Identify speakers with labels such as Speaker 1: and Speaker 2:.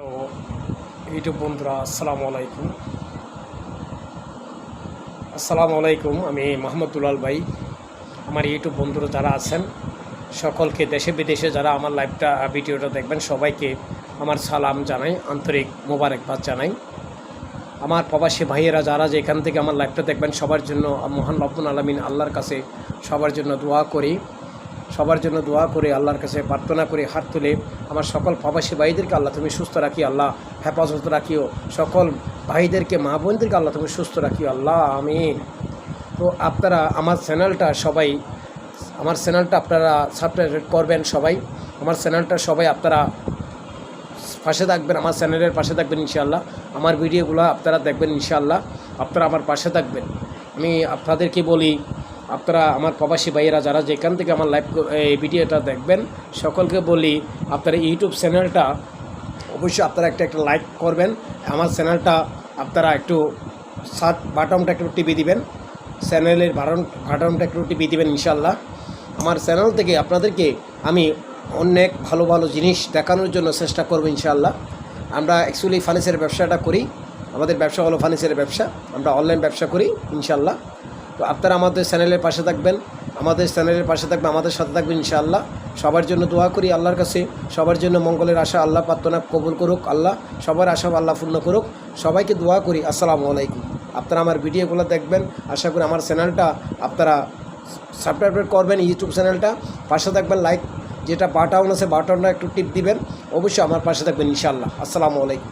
Speaker 1: তো ইউটিউব বন্ধুরা, আসসালামু আলাইকুম। আসসালামু আলাইকুম, আমি মোহাম্মদ দুলাল ভাই। আমার ইউটিউব বন্ধুরা যারা আছেন, সকলকে দেশে বিদেশে যারা আমার লাইভটা ভিডিওটা দেখবেন, সবাইকে আমার সালাম জানাই, আন্তরিক মোবারকবাদ জানাই। আমার প্রবাসী ভাইয়েরা যারা যে এখান থেকে আমার লাইভটা দেখবেন, সবার জন্য মহান রব্বুল আলমিন আল্লাহর কাছে সবার জন্য দোয়া করি। সবার জন্য দোয়া করে, আল্লাহর কাছে প্রার্থনা করে হাত তুলে আমার সকল প্রবাসী ভাইদেরকে আল্লাহ তুমি সুস্থ রাখি আল্লাহ হেফাজত রাখিও। সকল ভাইদেরকে, মা বোনদেরকে আল্লাহ তুমি সুস্থ রাখিও, আল্লাহ আমিন। তো আপনারা আমার চ্যানেলটা সবাই, আমার চ্যানেলটা আপনারা সাবস্ক্রাইব করবেন সবাই। আমার চ্যানেলটা সবাই আপনারা পাশে থাকবেন, আমার চ্যানেলের পাশে থাকবেন ইনশাআল্লাহ। আমার ভিডিওগুলো আপনারা দেখবেন ইনশাআল্লাহ। আপনারা আমার পাশে থাকবেন। আমি আপনাদেরকে বলি আপনারা আমার প্রবাসী ভাইয়েরা যারা যেখান থেকে আমার লাইভ এই ভিডিওটা দেখবেন, সকলকে বলি আপনারা ইউটিউব চ্যানেলটা অবশ্যই আপনারা একটা একটা লাইক করবেন। আমার চ্যানেলটা আপনারা একটু সাত বাটনটা একটু টিপে দিবেন। চ্যানেলের বাটন বাটনটা একটু টিপে দিবেন ইনশাল্লাহ আমার চ্যানেল থেকে আপনাদেরকে আমি অনেক ভালো ভালো জিনিস দেখানোর জন্য চেষ্টা করব ইনশাল্লাহ আমরা অ্যাকচুয়ালি ফার্নিচারের ব্যবসাটা করি। আমাদের ব্যবসা হলো ফার্নিচারের ব্যবসা। আমরা অনলাইন ব্যবসা করি ইনশাল্লাহ তো আপনারা আমাদের চ্যানেলের পাশে থাকবেন, আমাদের চ্যানেলের পাশে থাকবেন, আমাদের সাথে থাকবেন ইনশাআল্লাহ। সবার জন্য দোয়া করি আল্লাহর কাছে, সবার জন্য মঙ্গলের আশা আল্লাহ প্রার্থনা কবুল করুক, আল্লাহ সবার আশা আল্লাহ পূর্ণ করুক। সবাইকে দোয়া করি, আসসালামু আলাইকুম। আপনারা আমার ভিডিওগুলো দেখবেন, আশা করি আমার চ্যানেলটা আপনারা সাবস্ক্রাইব করবেন, ইউটিউব চ্যানেলটা। পাশে থাকবেন, লাইক যেটা বাটন আছে, বাটনটা একটু টিপ দিবেন। অবশ্যই আমার পাশে থাকবেন ইনশাআল্লাহ। আসসালামু আলাইকুম।